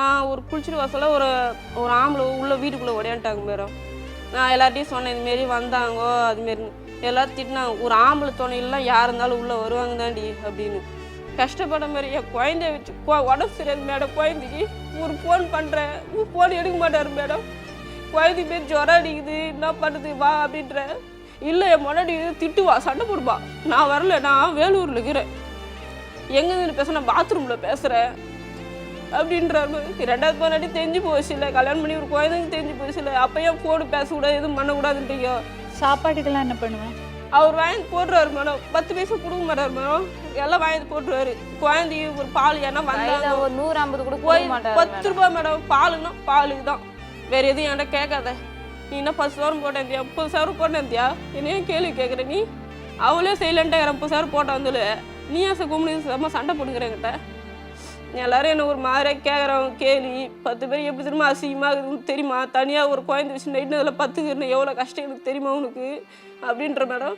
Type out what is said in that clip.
நான் ஒரு குளிச்சுட்டு வர சொல்ல ஒரு ஒரு ஆம்பளை உள்ள வீட்டுக்குள்ளே ஓடியான்ட்டாங்க மேடம் நான் எல்லார்ட்டையும் சொன்னேன் இதுமாரி வந்தாங்கோ அதுமாரி எல்லாரும் திட்டினாங்க ஒரு ஆம்பளை துணையெல்லாம் யார் இருந்தாலும் உள்ளே வருவாங்க தாண்டி அப்படின்னு. கஷ்டப்பட மாதிரி என் குழந்தைய வச்சு உடம்பு சரியாது மேடம் குழந்தைக்கு ஒரு ஃபோன் பண்ணுறேன் ஃபோன் எடுக்க மாட்டார் மேடம். குழந்தை பேர் ஜுரம் அடிக்குது என்ன பண்ணுது வா அப்படின்ற. இல்லை என் முன்னாடி திட்டுவா சண்டை போடுவா. நான் வரல நான் வேலூரில் இருக்கிறேன். எங்கேருந்து பேச நான் பாத்ரூமில் பேசுகிறேன் அப்படின்றாரு. ரெண்டாவது முன்னாடி தெரிஞ்சு போச்சு இல்லை கல்யாணம் பண்ணி ஒரு குழந்தைங்க தெரிஞ்சு போச்சு இல்லை அப்பயும் ஃபோனு பேசக்கூடாது எதுவும் பண்ணக்கூடாதுன்றீங்க? சாப்பாட்டுக்கெல்லாம் என்ன பண்ணுவேன் அவர் வாங்கி போட்டுருவாரு மேடம். பத்து பைசா கொடுக்க மாட்டார் மேடம். எல்லாம் வாங்கி போட்டுருவாரு குழந்தைய ஒரு பால் ஏன்னா வந்தாங்க ஒரு நூறு ஐம்பது கூட போய் பத்து ரூபாய் மேடம். பாலுன்னா பாலுக்கு தான். வேற எதுவும் என்கிட்ட கேட்காத. நீ என்ன பத்து சவரம் போட்டேந்தியா முப்பது சவரம் போட்டேந்தியா என்னையும் கேள்வி கேட்குற நீ? அவளே சைலண்டாக முப்பது சவரம் போட்ட வந்து நீ ஏன் கும்பிடு செம்ம சண்டை போட்டுக்கிறேங்கிட்ட எல்லாரும் என்ன ஒரு மாதிரியா கேட்குறவங்க கேலி பத்து பேர் எப்படி தெரியுமா அசிங்கமாக இருக்குதுன்னு தெரியுமா? தனியாக ஒரு குழந்தை வச்சு நைட்டு அதில் பத்துக்கிறேன் எவ்வளோ கஷ்டம் எனக்கு தெரியுமா உனக்கு? அப்படின்ற மேடம்